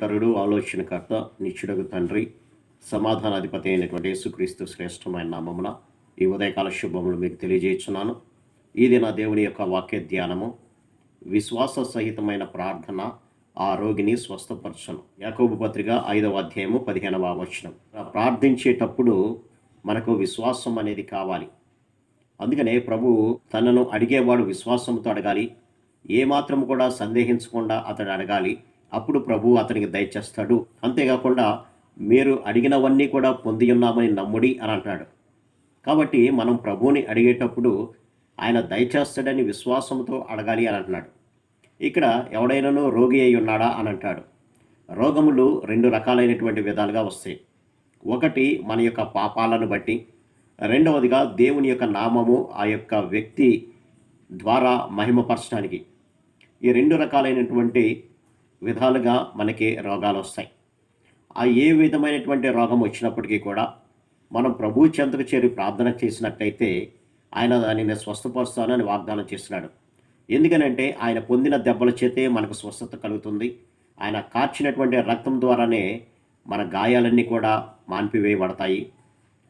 ఆశ్చర్యకరుడు ఆలోచనకర్త నిత్యుడగు తండ్రి సమాధానాధిపతి అయినటువంటి యేసుక్రీస్తు శ్రేష్టమైన నామమున ఈ ఉదయకాల శుభములు మీకు తెలియజేస్తున్నాను. ఇది నా దేవుని యొక్క వాక్య ధ్యానము విశ్వాస సహితమైన ప్రార్థన ఆ రోగిని స్వస్థపరచను. యాకోబు పత్రిక ఐదవ అధ్యాయము పదిహేనవ వచనం. ప్రార్థించేటప్పుడు మనకు విశ్వాసం అనేది కావాలి. అందుకనే ప్రభు తనను అడిగేవాడు విశ్వాసంతో అడగాలి. ఏమాత్రం కూడా సందేహించకుండా అతడు అడగాలి. అప్పుడు ప్రభు అతనికి దయచేస్తాడు. అంతేకాకుండా మీరు అడిగినవన్నీ కూడా పొంది ఉన్నామని నమ్ముడి అని అంటాడు. కాబట్టి మనం ప్రభువుని అడిగేటప్పుడు ఆయన దయచేస్తాడని విశ్వాసంతో అడగాలి అని అంటున్నాడు. ఇక్కడ ఎవడైనానో రోగి అయి ఉన్నాడా అని అంటాడు. రోగములు రెండు రకాలైనటువంటి విధాలుగా వస్తాయి. ఒకటి మన యొక్క పాపాలను బట్టి రెండవదిగా దేవుని యొక్క నామము ఆ యొక్క వ్యక్తి ద్వారా మహిమపరచడానికి. ఈ రెండు రకాలైనటువంటి విధాలుగా మనకి రోగాలు వస్తాయి ఆ ఏ విధమైనటువంటి రోగం వచ్చినప్పటికీ కూడా మనం ప్రభు చెంతకు చేరి ప్రార్థన చేసినట్టయితే ఆయన దానిని స్వస్థపరుస్తానని వాగ్దానం చేస్తున్నాడు. ఎందుకనంటే ఆయన పొందిన దెబ్బల చేతే మనకు స్వస్థత కలుగుతుంది. ఆయన కార్చినటువంటి రక్తం ద్వారానే మన గాయాలన్నీ కూడా మాన్పివేయబడతాయి.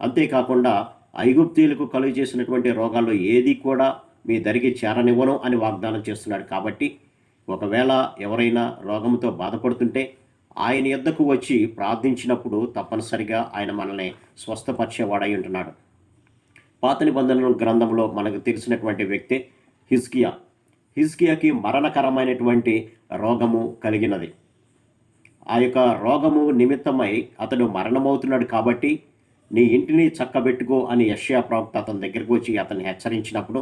అంతేకాకుండా ఐగుప్తీయులకు కలుగు చేసినటువంటి రోగాల్లో ఏది కూడా మీ దరికి చేరనివ్వను అని వాగ్దానం చేస్తున్నాడు కాబట్టి ఒకవేళ ఎవరైనా రోగంతో బాధపడుతుంటే ఆయన యొద్దకు వచ్చి ప్రార్థించినప్పుడు తప్పనిసరిగా ఆయన మనల్ని స్వస్థపరిచేవాడై ఉంటున్నాడు. పాత నిబంధనల గ్రంథంలో మనకు తెలిసినటువంటి వ్యక్తి హిజ్కియా. హిజ్కియాకి మరణకరమైనటువంటి రోగము కలిగినది. ఆ యొక్క రోగము నిమిత్తమై అతడు మరణమవుతున్నాడు కాబట్టి నీ ఇంటిని చక్కబెట్టుకో అని యష్యా ప్రవక్త అతని దగ్గరికి వచ్చి అతన్ని హెచ్చరించినప్పుడు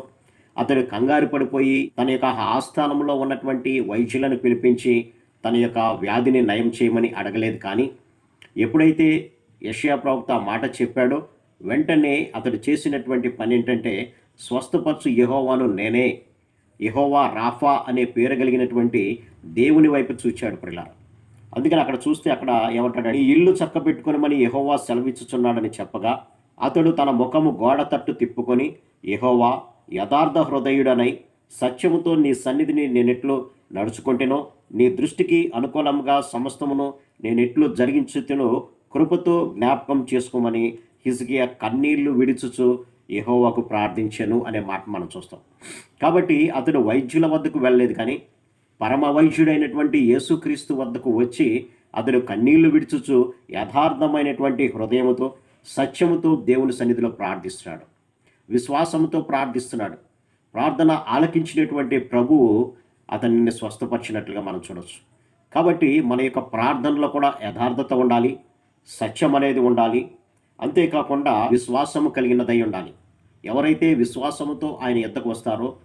అతడు కంగారు పడిపోయి తన యొక్క ఆస్థానంలో ఉన్నటువంటి వైద్యులను పిలిపించి తన యొక్క వ్యాధిని నయం చేయమని అడగలేదు. కానీ ఎప్పుడైతే యష్యా ప్రవక్త మాట చెప్పాడో వెంటనే అతడు చేసినటువంటి పని ఏంటంటే స్వస్థపరచు యహోవాను నేనే. యహోవా రాఫా అనే పేరు కలిగినటువంటి దేవుని వైపు చూచాడు ప్రిలా అందుకని అక్కడ చూస్తే అక్కడ ఏమంటాడు ఈ ఇల్లు చక్క పెట్టుకునమని యెహోవా సెలవిచ్చుచున్నాడని చెప్పగా అతడు తన ముఖము గోడ తట్టు తిప్పుకొని యహోవా యథార్థ హృదయుడనై సత్యముతో నీ సన్నిధిని నేనెట్లు నడుచుకుంటేనో నీ దృష్టికి అనుకూలంగా సమస్తమును నేనెట్లు జరిగించుతునో కృపతో జ్ఞాపకం చేసుకోమని హిజ్కియా కన్నీళ్ళు విడుచుచు ఎహోవాకు ప్రార్థించాను అనే మాట మనం చూస్తాం. కాబట్టి అతడు వైద్యుల వద్దకు వెళ్ళలేదు కానీ పరమ వైద్యుడైనటువంటి యేసుక్రీస్తు వద్దకు వచ్చి అతడు కన్నీళ్ళు విడుచుచు యథార్థమైనటువంటి హృదయముతో సత్యముతో దేవుని సన్నిధిలో ప్రార్థిస్తున్నాడు. విశ్వాసంతో ప్రార్థిస్తున్నాడు. ప్రార్థన ఆలకించినటువంటి ప్రభువు అతనిని స్వస్థపరిచినట్లుగా మనం చూడవచ్చు కాబట్టి మన యొక్క ప్రార్థనలో కూడా యథార్థత ఉండాలి సత్యం అనేది ఉండాలి అంతేకాకుండా విశ్వాసము కలిగినదై ఉండాలి. ఎవరైతే విశ్వాసముతో ఆయన ఎద్దకు వస్తారో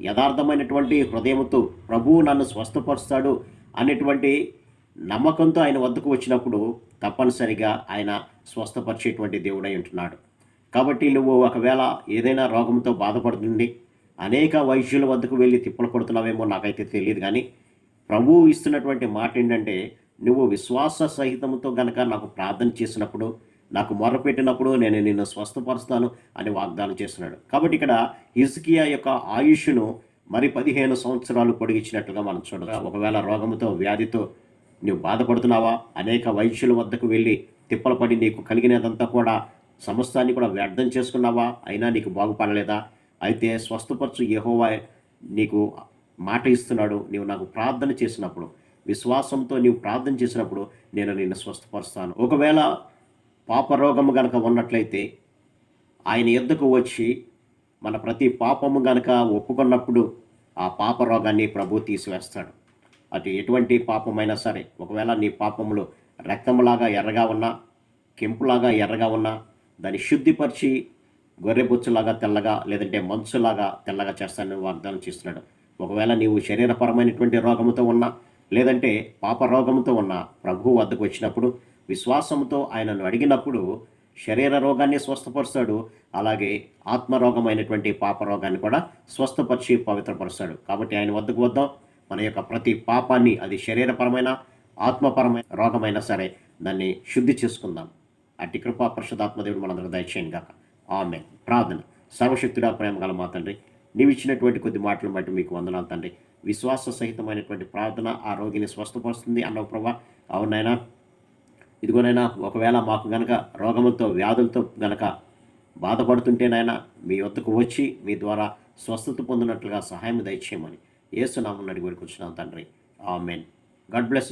యథార్థమైనటువంటి హృదయముతో ప్రభువు నన్ను స్వస్థపరుస్తాడు అనేటువంటి నమ్మకంతో ఆయన వద్దకు వచ్చినప్పుడు తప్పనిసరిగా ఆయన స్వస్థపరిచేటువంటి దేవుడై ఉంటున్నాడు. కాబట్టి నువ్వు ఒకవేళ ఏదైనా రోగంతో బాధపడుతుంది అనేక వైద్యుల వద్దకు వెళ్ళి తిప్పలు పడుతున్నావేమో నాకైతే తెలియదు కానీ ప్రభువు ఇస్తున్నటువంటి మాట ఏంటంటే నువ్వు విశ్వాస సహితంతో గనక నాకు ప్రార్థన చేసినప్పుడు నాకు మొరపెట్టినప్పుడు నేను నిన్ను స్వస్థపరుస్తాను అని వాగ్దానం చేస్తున్నాడు. కాబట్టి ఇక్కడ హిజ్కియా యొక్క ఆయుష్ను మరి పదిహేను సంవత్సరాలు పొడిగించినట్లుగా మనం చూడవచ్చు ఒకవేళ రోగముతో వ్యాధితో నువ్వు బాధపడుతున్నావా అనేక వైద్యుల వద్దకు వెళ్ళి తిప్పలు పడి నీకు కలిగినదంతా కూడా సమస్తాన్ని కూడా వ్యర్థం చేసుకున్నావా? అయినా నీకు బాగుపడలేదా? అయితే స్వస్థపరచు యహోవా నీకు మాట ఇస్తున్నాడు. నీవు నాకు ప్రార్థన చేసినప్పుడు విశ్వాసంతో నీవు ప్రార్థన చేసినప్పుడు నేను నిన్ను స్వస్థపరుస్తాను. ఒకవేళ పాపరోగము గనక ఉన్నట్లయితే ఆయన ఎద్దుకు వచ్చి మన ప్రతి పాపము గనక ఒప్పుకున్నప్పుడు ఆ పాప రోగాన్ని ప్రభు తీసివేస్తాడు. అటు ఎటువంటి పాపమైనా సరే ఒకవేళ నీ పాపములు రక్తములాగా ఎర్రగా ఉన్నా కెంపులాగా ఎర్రగా ఉన్నా దాన్ని శుద్ధిపరిచి గొర్రెబుచ్చులాగా తెల్లగా లేదంటే మంచులాగా తెల్లగా చేస్తానని వాగ్దానం చేస్తున్నాడు. ఒకవేళ నీవు శరీరపరమైనటువంటి రోగముతో ఉన్నా లేదంటే పాప రోగముతో ఉన్నా ప్రభువు వద్దకు వచ్చినప్పుడు విశ్వాసంతో ఆయనను అడిగినప్పుడు శరీర రోగాన్ని స్వస్థపరుస్తాడు అలాగే ఆత్మరోగమైనటువంటి పాప రోగాన్ని కూడా స్వస్థపరిచి పవిత్రపరుస్తాడు. కాబట్టి ఆయన వద్దకు వద్దాం. మన యొక్క ప్రతి పాపాన్ని అది శరీరపరమైన ఆత్మపరమైన రోగమైనా సరే దాన్ని శుద్ధి చేసుకుందాం. అట్టి కృపా పరిశుధాత్మదేవుడు మనందరం దయచేయండి కాక ఆమె ప్రార్థన. సర్వశక్తుడా ప్రేమ గల మా తండ్రి నీవిచ్చినటువంటి కొద్ది మాటలు బట్టి మీకు వందనాలు తండ్రి. విశ్వాస సహితమైనటువంటి ప్రార్థన ఆ రోగిని స్వస్థపరుస్తుంది అన్న ప్రభా. అవునైనా ఇదిగోనైనా ఒకవేళ మాకు గనక రోగములతో వ్యాధులతో గనక బాధపడుతుంటేనైనా మీ వద్దకు వచ్చి మీ ద్వారా స్వస్థత పొందినట్లుగా సహాయం దయచేయమని ఏసునామని అడిగి వచ్చినాం తండ్రి. ఆమెన్. God bless